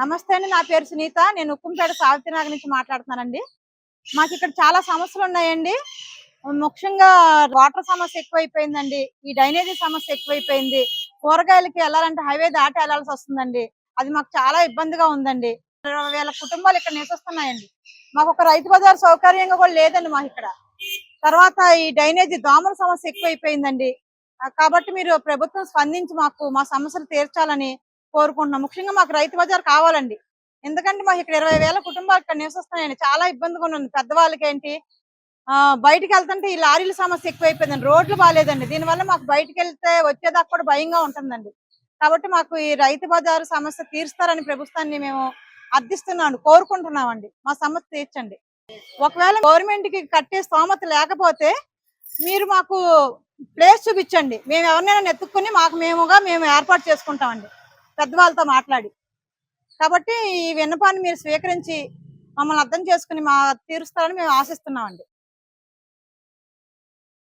నమస్తే అండి. నా పేరు సునీత. నేను ఉక్కుంపేట సావిత్రినగర్ నుంచి మాట్లాడుతున్నానండి. మాకు ఇక్కడ చాలా సమస్యలు ఉన్నాయండి. ముఖ్యంగా వాటర్ సమస్య ఎక్కువైపోయిందండి. ఈ డ్రైనేజీ సమస్య ఎక్కువైపోయింది. కూరగాయలకి వెళ్ళాలంటే హైవే దాటి వెళ్ళాల్సి వస్తుందండి. అది మాకు చాలా ఇబ్బందిగా ఉందండి. ఇరవై వేల కుటుంబాలు ఇక్కడ నివసిస్తున్నాయండి. మాకు ఒక రైతు బజార్ సౌకర్యంగా కూడా లేదండి మాకు ఇక్కడ. తర్వాత ఈ డ్రైనేజీ దోమల సమస్య ఎక్కువైపోయిందండి. కాబట్టి మీరు ప్రభుత్వం స్పందించి మాకు మా సమస్యలు తీర్చాలని కోరుకుంటున్నాం. ముఖ్యంగా మాకు రైతు బజార్ కావాలండి. ఎందుకంటే మాకు ఇక్కడ ఇరవై వేల కుటుంబాలు ఇక్కడ నివసిస్తున్నాయండి. చాలా ఇబ్బందిగా ఉంది పెద్దవాళ్ళకి ఏంటి ఆ, వెళ్తుంటే ఈ లారీల సమస్య ఎక్కువైపోయిందండి. రోడ్లు బాగాలేదండి దీనివల్ల మాకు బయటకు వెళ్తే వచ్చేదాకా కూడా భయంగా ఉంటుందండి. కాబట్టి మాకు ఈ రైతు బజారు సమస్య తీరుస్తారని ప్రభుత్వాన్ని మేము అర్థిస్తున్నాను కోరుకుంటున్నామండి మా సమస్య తీర్చండి. ఒకవేళ గవర్నమెంట్కి కట్టే స్తోమత లేకపోతే మీరు మాకు ప్లేస్ చూపించండి. మేము ఎవరినైనా ఎత్తుక్కుని మాకు మేముగా మేము ఏర్పాటు చేసుకుంటామండి పెద్దవాళ్ళతో మాట్లాడి. కాబట్టి ఈ విన్నపాన్ని మీరు స్వీకరించి మమ్మల్ని అర్థం చేసుకుని మా తీరుస్తారని మేము ఆశిస్తున్నామండి.